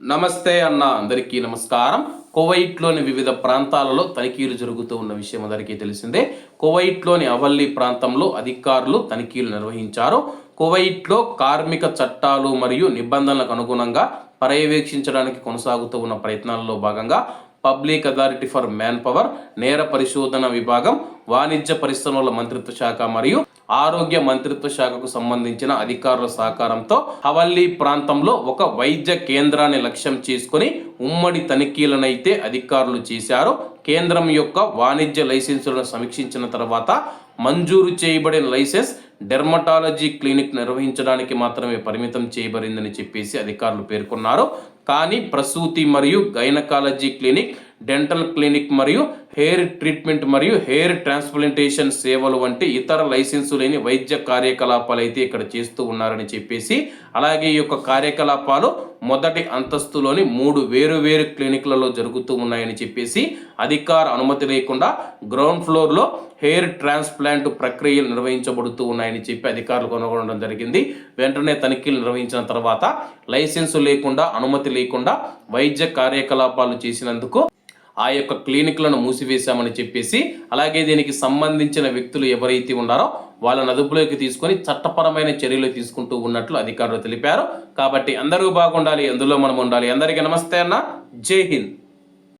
నమస్తే అన్న అందరికీ నమస్కారం. కువైట్లోని వివిధ ప్రాంతాలలో తనిఖీలు జరుగుతూ ఉన్న విషయం అందరికీ తెలిసిందే. కువైట్లోని అవల్లీ ప్రాంతంలో అధికారులు తనిఖీలు నిర్వహించారు. కువైట్లో కార్మిక చట్టాలు మరియు నిబంధనలకు అనుగుణంగా పర్యవేక్షించడానికి కొనసాగుతూ ఉన్న ప్రయత్నాల్లో భాగంగా public authority for manpower నేర పరిశోధన విభాగం వాణిజ్య పరిశ్రమల మంత్రిత్వ శాఖ మరియు ఆరోగ్య మంత్రిత్వ శాఖకు సంబంధించిన అధికారుల సహకారంతో హవల్లీ ప్రాంతంలో ఒక వైద్య కేంద్రాన్ని లక్ష్యం చేసుకుని ఉమ్మడి తనిఖీలనైతే అధికారులు చేశారు. కేంద్రం యొక్క వాణిజ్య లైసెన్సులను సమీక్షించిన తర్వాత మంజూరు చేయబడిన లైసెన్స్ డెర్మటాలజీ క్లినిక్ నిర్వహించడానికి మాత్రమే పరిమితం చేయబడిందని చెప్పేసి అధికారులు పేర్కొన్నారు. కానీ ప్రసూతి మరియు గైనకాలజీ క్లినిక్ డెంటల్ క్లినిక్ మరియు హెయిర్ ట్రీట్మెంట్ మరియు హెయిర్ ట్రాన్స్ప్లాంటేషన్ సేవలు వంటి ఇతర లైసెన్సు లేని వైద్య కార్యకలాపాలు అయితే ఇక్కడ చేస్తూ ఉన్నారని చెప్పేసి అలాగే ఈ యొక్క కార్యకలాపాలు మొదటి అంతస్తులోని మూడు వేరు వేరు క్లినిక్లలో జరుగుతూ ఉన్నాయని చెప్పేసి అధికార అనుమతి లేకుండా గ్రౌండ్ ఫ్లోర్లో హెయిర్ ట్రాన్స్ప్లాంట్ ప్రక్రియలు నిర్వహించబడుతూ ఉన్నాయని చెప్పి అధికారులు కనుగొనడం జరిగింది. వెంటనే తనిఖీలు నిర్వహించిన తర్వాత లైసెన్సు లేకుండా అనుమతి లేకుండా వైద్య కార్యకలాపాలు చేసినందుకు ఆ యొక్క క్లినిక్లను మూసివేశామని చెప్పేసి అలాగే దీనికి సంబంధించిన వ్యక్తులు ఎవరైతే ఉన్నారో వాళ్ళని అదుపులోకి తీసుకొని చట్టపరమైన చర్యలు తీసుకుంటూ ఉన్నట్లు అధికారులు తెలిపారు. కాబట్టి అందరూ బాగుండాలి అందులో మనం ఉండాలి. అందరికీ నమస్తే అన్న. జై హింద్.